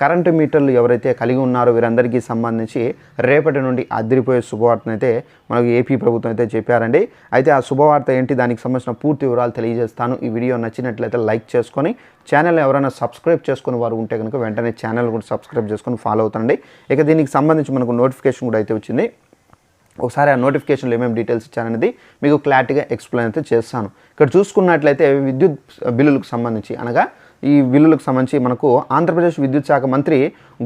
Current మీటర్లు ఎవరైతే కలిగి ఉన్నారో వీరందరికీ సంబంధించి రేపటి నుండి అదిరిపోయే శుభవార్తను అయితే మనకు ఏపీ ప్రభుత్వం అయితే చెప్పారండి. అయితే ఆ శుభవార్త ఏంటి? దానికి సంబంధించిన పూర్తి వివరాలు తెలియజేస్తాను. ఈ వీడియో నచ్చినట్లయితే లైక్ చేసుకొని ఛానల్ ఎవరైనా సబ్స్క్రైబ్ చేసుకుని వారు ఉంటే కనుక వెంటనే ఛానల్ కూడా సబ్స్క్రైబ్ చేసుకొని ఫాలో అవుతండి. ఇక దీనికి సంబంధించి మనకు నోటిఫికేషన్ కూడా అయితే వచ్చింది. ఒకసారి ఆ నోటిఫికేషన్లో ఏమేమి డీటెయిల్స్ ఇచ్చారనేది మీకు క్లారిటీగా ఎక్స్ప్లెయిన్ అయితే చేస్తాను. ఇక్కడ చూసుకున్నట్లయితే విద్యుత్ బిల్లులకు సంబంధించి అనగా ఈ బిల్లులకు సంబంధించి మనకు ఆంధ్రప్రదేశ్ విద్యుత్ శాఖ మంత్రి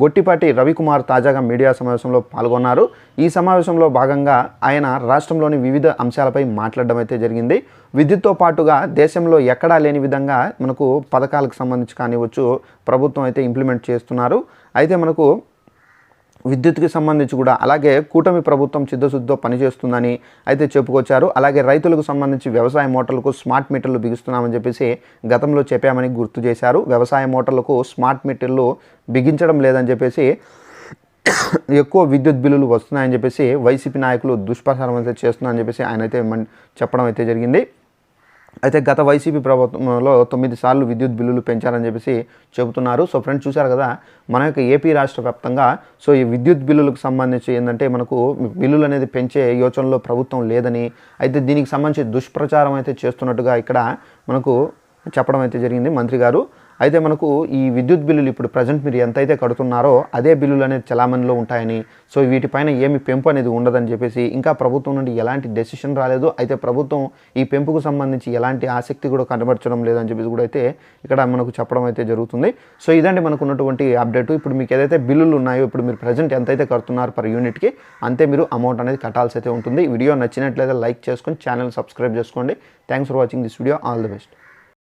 గొట్టిపాటి రవికుమార్ తాజాగా మీడియా సమావేశంలో పాల్గొన్నారు. ఈ సమావేశంలో భాగంగా ఆయన రాష్ట్రంలోని వివిధ అంశాలపై మాట్లాడడం అయితే జరిగింది. విద్యుత్తో పాటుగా దేశంలో ఎక్కడా లేని విధంగా మనకు పథకాలకు సంబంధించి కానివచ్చు ప్రభుత్వం అయితే ఇంప్లిమెంట్ చేస్తున్నారు. అయితే మనకు విద్యుత్కి సంబంధించి కూడా అలాగే కూటమి ప్రభుత్వం చిత్తశుద్ధితో పనిచేస్తుందని అయితే చెప్పుకొచ్చారు. అలాగే రైతులకు సంబంధించి వ్యవసాయ మోటార్లకు స్మార్ట్ మీటర్లు బిగిస్తున్నామని చెప్పేసి గతంలో చెప్పామని గుర్తు చేశారు. వ్యవసాయ మోటార్లకు స్మార్ట్ మీటర్లు బిగించడం లేదని చెప్పేసి ఎక్కువ విద్యుత్ బిల్లులు వస్తున్నాయని చెప్పేసి వైసీపీ నాయకులు దుష్ప్రచారం అయితే చేస్తున్నారని చెప్పేసి ఆయన అయితే మన్- చెప్పడం అయితే జరిగింది. అయితే గత వైసీపీ ప్రభుత్వంలో తొమ్మిది సార్లు విద్యుత్ బిల్లులు పెంచారని చెప్పేసి చెబుతున్నారు. సో ఫ్రెండ్స్ చూశారు కదా మన యొక్క ఏపీ రాష్ట్ర వ్యాప్తంగా సో ఈ విద్యుత్ బిల్లులకు సంబంధించి ఏంటంటే మనకు బిల్లులు అనేది పెంచే యోచనలో ప్రభుత్వం లేదని అయితే దీనికి సంబంధించి దుష్ప్రచారం అయితే చేస్తున్నట్టుగా ఇక్కడ మనకు చెప్పడం అయితే జరిగింది. మంత్రి గారు అయితే మనకు ఈ విద్యుత్ బిల్లులు ఇప్పుడు ప్రజెంట్ మీరు ఎంతైతే కడుతున్నారో అదే బిల్లులు అనేది చలామణిలో ఉంటాయని సో వీటిపైన ఏమి పెంపు అనేది ఉండదని చెప్పేసి ఇంకా ప్రభుత్వం నుండి ఎలాంటి డెసిషన్ రాలేదు. అయితే ప్రభుత్వం ఈ పెంపుకు సంబంధించి ఎలాంటి ఆసక్తి కూడా కనబరచడం లేదని చెప్పేసి కూడా అయితే ఇక్కడ మనకు చెప్పడం అయితే జరుగుతుంది. సో ఇదండి మనకు ఉన్నటువంటి అప్డేట్ ఇప్పుడు మీకు ఏదైతే బిల్లులు ఉన్నాయో ఇప్పుడు మీరు ప్రజెంట్ ఎంతైతే కడుతున్నారు పర్ యూనిట్కి అంతే మీరు అమౌంట్ అనేది కట్టాల్సి అయితే ఉంటుంది. వీడియో నచ్చినట్లయితే లైక్ చేసుకొని ఛానల్ సబ్స్క్రైబ్ చేసుకోండి. Thanks for watching this video all the best